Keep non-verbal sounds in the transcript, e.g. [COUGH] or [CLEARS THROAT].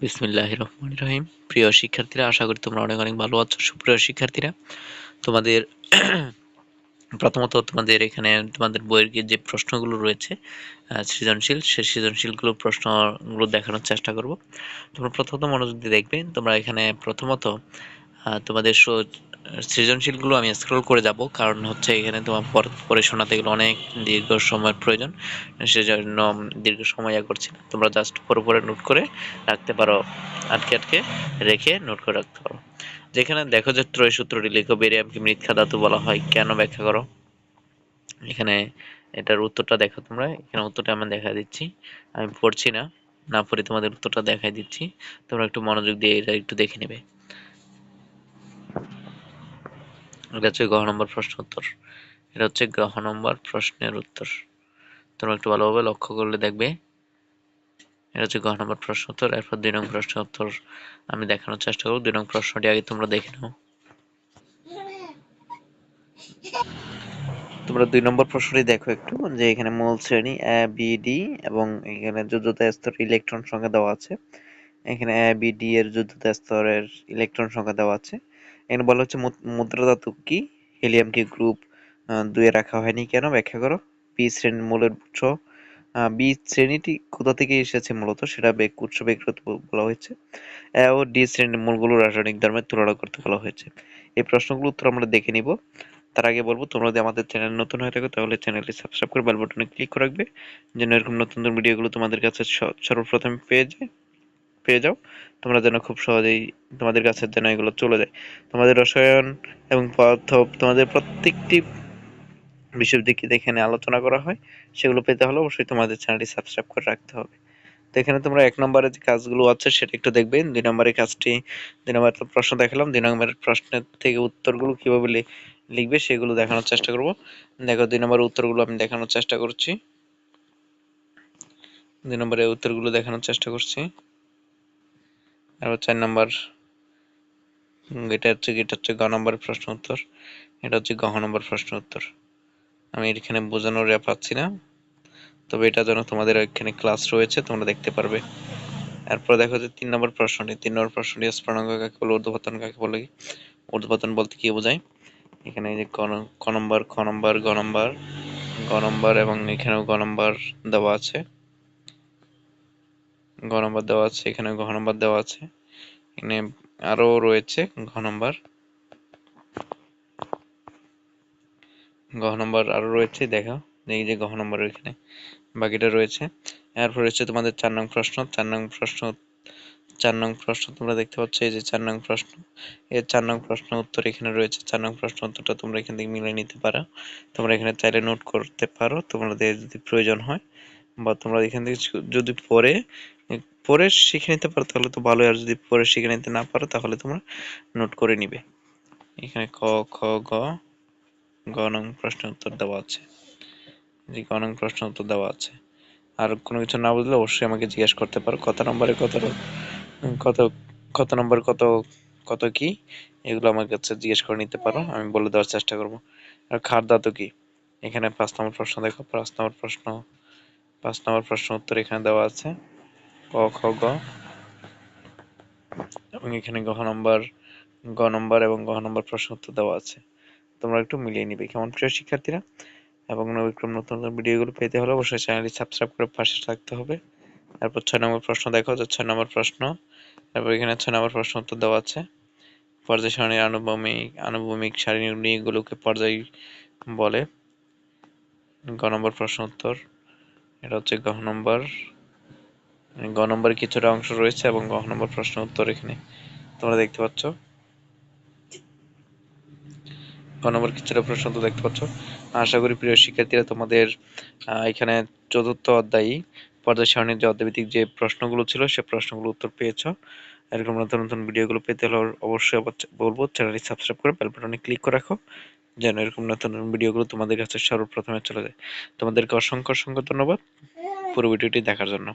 বিসমিল্লাহ রহমান রহিম। প্রিয় শিক্ষার্থীরা, আশা করি তোমরা অনেক অনেক ভালো আছো। সুপ্রিয় শিক্ষার্থীরা, তোমাদের [CLEARS THROAT] প্রথমত তোমাদের এখানে তোমাদের বইয়ের যে প্রশ্নগুলো রয়েছে সৃজনশীল, সে সৃজনশীলগুলো প্রশ্নগুলো দেখানোর চেষ্টা করব। তোমরা প্রথমত মনোযোগ দিয়ে দেখবে, তোমরা এখানে প্রথমত তোমাদের সৃজনশীলগুলো আমি স্ক্রল করে যাব, কারণ হচ্ছে এখানে তোমার পরে শোনাতে গেলে অনেক দীর্ঘ সময়ের প্রয়োজন, সেজন্য দীর্ঘ সময় ইয়া করছি না। তোমরা জাস্ট পরে পরে নোট করে রাখতে পারো, আটকে আটকে রেখে নোট করে রাখতে পারো। যেখানে দেখো যে ত্রয় সূত্রটি লিখো বেরিয়ামকে মৃৎখা ধাতু বলা হয়, কেন ব্যাখ্যা করো? এখানে এটার উত্তরটা দেখো তোমরা, এখানে উত্তরটা আমি দেখা দিচ্ছি, আমি পড়ছি না না পড়ে তোমাদের উত্তরটা দেখাই দিচ্ছি, তোমরা একটু মনোযোগ দিয়ে এটা একটু দেখে নেবে। হচ্ছে গহ নম্বর প্রশ্ন উত্তর। এটা হচ্ছে গ্রহ নম্বর প্রশ্নের উত্তর। তোমরা একটু ভালোভাবে লক্ষ্য করলে দেখবে। এটা হচ্ছে গহ নম্বর প্রশ্ন উত্তর। এরপর দুই নং প্রশ্ন উত্তর। আমি দেখানোর চেষ্টা করব। দুই নং প্রশ্নটি আগে তোমরা দেখে নাও। তোমরা দুই নম্বর প্রশ্নটি দেখো একটু, যে এখানে মূল শ্রেণি এ বি ডি এবং এখানে যোজ্যতা স্তর ইলেকট্রন সংখ্যা দেওয়া আছে। এখানে এ বি ডি এর যোজ্যতা স্তরের ইলেকট্রন সংখ্যা দেওয়া আছে। এখানে বলা হচ্ছে মুদ্রা ধাতু কি? হিলিয়াম কি গ্রুপ দুয়ে রাখা হয়নি কেন? ব্যাখ্যা করো। বি শ্রেণির মূলের উৎস বি শ্রেণীটি কোথা থেকে এসেছে মূলত? সেটা বেগ উৎস বেগ বলা হয়েছে। ও ডি শ্রেণির মূলগুলো রাসায়নিক ধর্মের তুলনা করতে বলা হয়েছে। এই প্রশ্নগুলো উত্তর আমরা দেখে নিব। তার আগে বলব, তোমরা যদি আমাদের চ্যানেল নতুন হয়ে থাকো, তাহলে চ্যানেলটি সাবস্ক্রাইব করে বেল বাটনে ক্লিক করে রাখবে। যেন এরকম নতুন নতুন ভিডিওগুলো তোমাদের কাছে সর্বপ্রথম পেয়ে যায়। পেয়ে যাও। তোমরা যেন খুব সহজেই তোমাদের কাছে যেন এগুলো চলে যায়। তোমাদের রসায়ন এবং পদার্থ তোমাদের প্রত্যেকটি বিষয়ের দিকে এখানে আলোচনা করা হয়, সেগুলো পেতে হলে অবশ্যই তোমাদের চ্যানেলটি সাবস্ক্রাইব করে রাখতে হবে। তো এখানে তোমরা এক নম্বরে যে কাজগুলো আছে, সেটা একটু দেখবে। দুই নম্বরের কাজটি, দুই নম্বর প্রশ্ন দেখালাম। দুই নম্বরের প্রশ্নের থেকে উত্তরগুলো কীভাবে লিখবে সেগুলো দেখানোর চেষ্টা করব। দেখো, দুই নম্বরের উত্তরগুলো আমি দেখানোর চেষ্টা করছি। দুই নম্বরের উত্তরগুলো দেখানোর চেষ্টা করছি। তারপর চার নম্বর এটা হচ্ছে এটা হচ্ছে গ নম্বর প্রশ্ন উত্তর, এটা হচ্ছে গহ নম্বর প্রশ্ন উত্তর। আমি এখানে বোঝানোর পাচ্ছি না, তবে এটা যেন তোমাদের এখানে ক্লাস রয়েছে, তোমরা দেখতে পারবে। এরপর দেখো যে তিন নম্বর প্রশ্নটি, তিন নম্বর প্রশ্নটি স্ফুটনাঙ্ক কাকে বলে, ঊর্ধ্বপতন কাকে বলে ঊর্ধ্বপতন বলতে কি বোঝায়? এখানে এই যে ক নম্বর, খ নম্বর, গ নম্বর গ নম্বর এবং এখানেও গ নম্বর দেওয়া আছে। ঘ নম্বর দেওয়া আছে, এখানে ঘ নম্বর দেওয়া আছে। এখানে আরও রয়েছে ঘ নম্বর। ঘ নম্বর আরও রয়েছে দেখো এই যে ঘ নম্বর এখানে, বাকিটা রয়েছে। এরপর রয়েছে তোমাদের চার নং প্রশ্ন। চার নং প্রশ্ন, চার নং প্রশ্ন তোমরা দেখতে পাচ্ছ, এই যে চার নং প্রশ্ন। এর চার নং প্রশ্ন উত্তর এখানে রয়েছে। চার নং প্রশ্ন উত্তরটা তোমরা এখান থেকে মিলে নিতে পারো। তোমরা এখানে চাইলে নোট করতে পারো, তোমাদের যদি প্রয়োজন হয়। বা তোমরা এখান থেকে যদি পরে পরে শিখে নিতে পারো, তাহলে তো ভালো আর যদি পরে শিখে নিতে না পারো, তাহলে তোমরা নোট করে নিবে। এখানে ক, খ, গ গ নং প্রশ্ন উত্তর দেওয়া আছে। যে গ নং প্রশ্ন উত্তর দেওয়া আছে। আর কোনো কিছু না বুঝলে অবশ্যই আমাকে জিজ্ঞেস করতে পারো, কত নম্বরে কত কত কত নম্বর কত কত কি? এগুলো আমার কাছে জিজ্ঞেস করে নিতে পারো, আমি বলে দেওয়ার চেষ্টা করব। আর খার ধাতু কি? এখানে পাঁচ নম্বর প্রশ্ন দেখো, পাঁচ নম্বর প্রশ্ন, পাঁচ নম্বর প্রশ্ন উত্তর এখানে দেওয়া আছে। খ, গ। এবং এখানে গহ নম্বর, গ নম্বর এবং গহ নম্বর প্রশ্ন উত্তর দেওয়া আছে। তোমরা একটু মিলিয়ে নিবে। কেমন প্রিয় শিক্ষার্থীরা? এবং নবীক্রম নতুন নতুন ভিডিওগুলো পেতে হলে অবশ্যই চ্যানেলটি সাবস্ক্রাইব করে পাশে থাকতে হবে। তারপর ছয় নম্বর প্রশ্ন দেখো যে ছয় নম্বর প্রশ্ন। তারপর এখানে ছয় নম্বর প্রশ্ন উত্তর দেওয়া আছে। পর্যায় সারণীর আনুভূমিক আনুভূমিক সারণীগুলোকে পর্যায় বলে। গ নম্বর প্রশ্ন উত্তর। এটা হচ্ছে গ নম্বর। গ নম্বরে কিছুটা অংশ রয়েছে এবং গ নম্বর প্রশ্ন উত্তর এখানে তোমরা দেখতে পাচ্ছ। গ নম্বর কিছুটা প্রশ্ন তো দেখতে পাচ্ছ। আশা করি প্রিয় শিক্ষার্থীরা তোমাদের এখানে চতুর্থ অধ্যায়ী পর্যায় সারণীর যে অধ্যায়ভিত্তিক যে প্রশ্নগুলো ছিল, সে প্রশ্নগুলো উত্তর পেয়েছ। এরকম নতুন নতুন ভিডিওগুলো পেতে হলে অবশ্যই বলব, চ্যানেলটি সাবস্ক্রাইব করে বেল বাটনে ক্লিক করে রাখো, যেন এরকম নতুন নতুন ভিডিওগুলো তোমাদের কাছে সর্বপ্রথমে চলে যায়। তোমাদেরকে অসংখ্য অসংখ্য ধন্যবাদ। পুরো ভিডিওটি দেখার জন্য।